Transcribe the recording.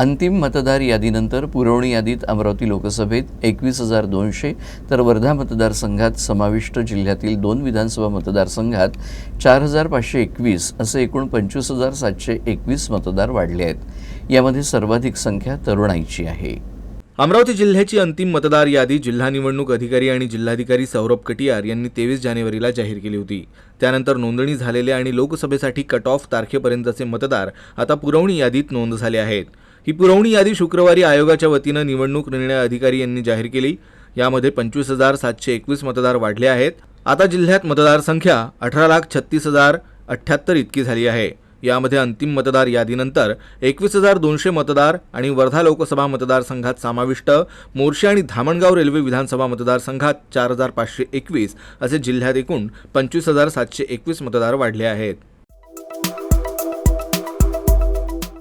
अंतिम मतदार यादीनंतर पुरवणी यादीत अमरावती लोकसभेत एकवीस हजार दोनशे तर वर्धा मतदारसंघात समाविष्ट जिल्ह्यातील दोन विधानसभा मतदारसंघात चार हजार पाचशे एकवीस असे एकूण पंचवीस हजार सातशे एकवीस मतदार वाढले आहेत. यामध्ये सर्वाधिक संख्या तरुणाईची आहे. अमरावती जिल्ह्याची अंतिम मतदार यादी जिल्हा निवडणूक अधिकारी आणि जिल्हाधिकारी सौरभ कटियार यांनी तेवीस जानेवारीला जाहीर केली होती. त्यानंतर नोंदणी झालेले आणि लोकसभेसाठी कट ऑफ तारखेपर्यंतचे मतदार आता पुरवणी यादीत नोंद झाले आहेत. ही पुरवणी यादी शुक्रवारी आयोगाच्या वतीनं निवडणूक निर्णय अधिकारी यांनी जाहीर केली. यामध्ये पंचवीस हजार सातशे एकवीस मतदार वाढले आहेत. आता जिल्ह्यात मतदारसंख्या अठरा लाख छत्तीस हजार अठ्ठ्याहत्तर इतकी झाली आहे. यामध्ये अंतिम मतदार यादीनंतर एकवीस हजार दोनशे मतदार आणि वर्धा लोकसभा मतदारसंघात समाविष्ट मोर्शी आणि धामणगाव रेल्वे विधानसभा मतदारसंघात चार हजार पाचशे एकवीस असे जिल्ह्यात एकूण पंचवीस हजार सातशे एकवीस मतदार वाढले आहेत.